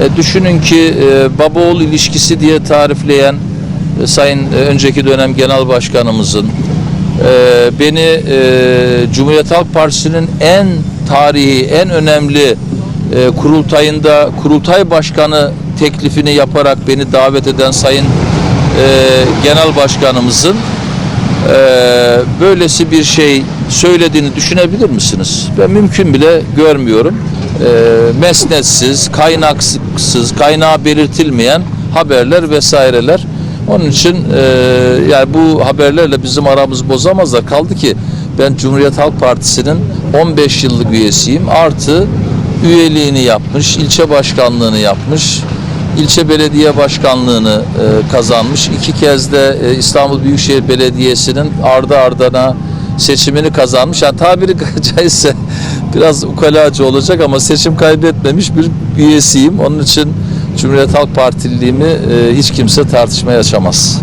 E, düşünün ki e, baba oğul ilişkisi diye tarifleyen e, Sayın e, önceki dönem Genel Başkanımızın e, beni e, Cumhuriyet Halk Partisi'nin en tarihi, en önemli e, kurultayında kurultay başkanı teklifini yaparak beni davet eden Sayın e, Genel Başkanımızın e, böylesi bir şey söylediğini düşünebilir misiniz? Ben mümkün bile görmüyorum. E, mesnetsiz, kaynaksız, kaynağı belirtilmeyen haberler vesaireler. Onun için e, yani bu haberlerle bizim aramız bozamazlar. Kaldı ki ben Cumhuriyet Halk Partisi'nin 15 yıllık üyesiyim. Artı üyeliğini yapmış, ilçe başkanlığını yapmış, ilçe belediye başkanlığını e, kazanmış. İki kez de e, İstanbul Büyükşehir Belediyesi'nin ardı ardına seçimini kazanmış. Yani tabiri caizse biraz ukalacı olacak ama seçim kaybetmemiş bir üyesiyim. Onun için Cumhuriyet Halk Partililiğimi e, hiç kimse tartışmaya açamaz.